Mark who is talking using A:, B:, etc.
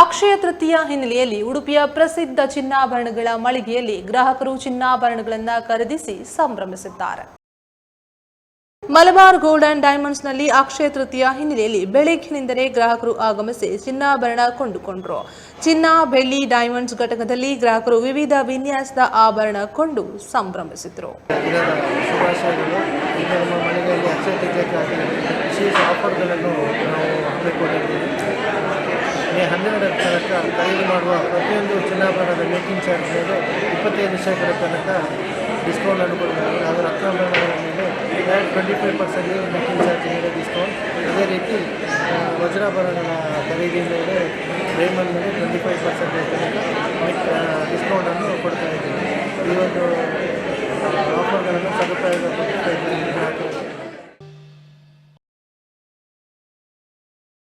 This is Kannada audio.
A: ಅಕ್ಷಯ ತೃತೀಯ ಹಿನ್ನೆಲೆಯಲ್ಲಿ ಉಡುಪಿಯ ಪ್ರಸಿದ್ಧ ಚಿನ್ನಾಭರಣಗಳ ಮಳಿಗೆಯಲ್ಲಿ ಗ್ರಾಹಕರು ಚಿನ್ನಾಭರಣಗಳನ್ನು ಖರೀದಿಸಿ ಸಂಭ್ರಮಿಸಿದ್ದಾರೆ ಮಲಬಾರ್ ಗೋಲ್ಡ್ ಅಂಡ್ ಡೈಮಂಡ್ಸ್ನಲ್ಲಿ ಅಕ್ಷಯ ತೃತೀಯ ಹಿನ್ನೆಲೆಯಲ್ಲಿ ಬೆಳಗ್ಗಿನಿಂದಲೇ ಗ್ರಾಹಕರು ಆಗಮಿಸಿ ಚಿನ್ನಾಭರಣ ಕೊಂಡುಕೊಂಡರು. ಚಿನ್ನ, ಬೆಳ್ಳಿ, ಡೈಮಂಡ್ಸ್ ಘಟಕದಲ್ಲಿ ಗ್ರಾಹಕರು ವಿವಿಧ ವಿನ್ಯಾಸದ ಆಭರಣ ಕೊಂಡು ಸಂಭ್ರಮಿಸಿದರು.
B: ಅಕ್ಷಯ ಮೇ ಹನ್ನೆರಡರ ತನಕ ಖರೀದಿ ಮಾಡುವ ಪ್ರತಿಯೊಂದು ಚಿನ್ನಾಭರಣದ ಮೇಕಿಂಗ್ ಚಾರ್ಜ್ ಮೇಲೆ ಇಪ್ಪತ್ತೈದು ಶೇಕಡ ತನಕ ಡಿಸ್ಕೌಂಟನ್ನು ಕೊಡಬೇಕು ಅದರ ರತ್ನಾಭರಣಗಳ ಮೇಲೆ twenty five percent making charge ಮೇಲೆ ಡಿಸ್ಕೌಂಟ್. ಅದೇ ರೀತಿ ವಜ್ರಾಭರಣಗಳ ಖರೀದಿ ಮೇಲೆ ಡೈಮಂಡ್ ಮೇಲೆ ಟ್ವೆಂಟಿ ಫೈವ್ ಪರ್ಸೆಂಟೇಜ್ ತನಕ ಡಿಸ್ಕೌಂಟನ್ನು ಕೊಡ್ತಾ ಇದ್ದೀವಿ. ಈ ಒಂದು ಆಫರ್ಗಳನ್ನು ಸದುಪಯೋಗ